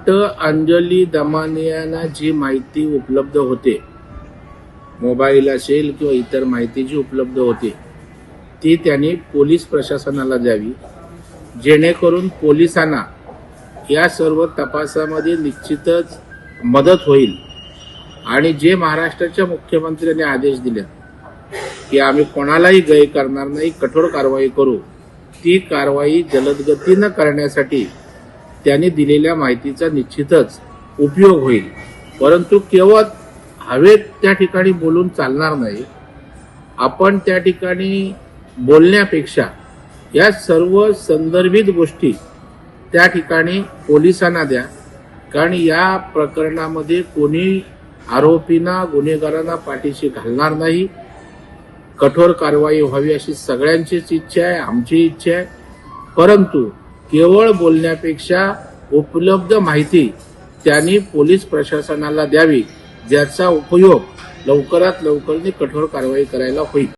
Doctor Anjali दमानियांना जी माहिती उपलब्ध होते मोबाईल असेल किंवा इतर माहिती जी उपलब्ध होते ती त्यांनी पोलीस प्रशासनाला द्यावी जेणेकरून पोलिसांना या सर्व तपासामध्ये निश्चितच मदत होईल. आणि जे महाराष्ट्राच्या मुख्यमंत्र्यांनी आदेश दिले की आम्ही कोणालाही गय करणार नाही कठोर कारवाई करू ती कारवाई जलदगतीनं करण्यासाठी त्याने दिलेल्या माहितीचा निश्चितच उपयोग होईल. परंतु केवळ हवेत त्या ठिकाणी बोलून चालणार नाही. आपण त्या ठिकाणी बोलण्यापेक्षा या सर्व संदर्भित गोष्टी त्या ठिकाणी पोलिसांना द्या. कारण या प्रकरणामध्ये कोणी आरोपींना गुन्हेगारांना पाठीशी घालणार नाही. कठोर कारवाई व्हावी अशी सगळ्यांचीच इच्छा आहे आमची इच्छा आहे. परंतु केवळ बोलण्यापेक्षा उपलब्ध माहिती त्यांनी पोलीस प्रशासनाला द्यावी ज्याचा उपयोग लवकरात लवकर कठोर कारवाई करायला होईल.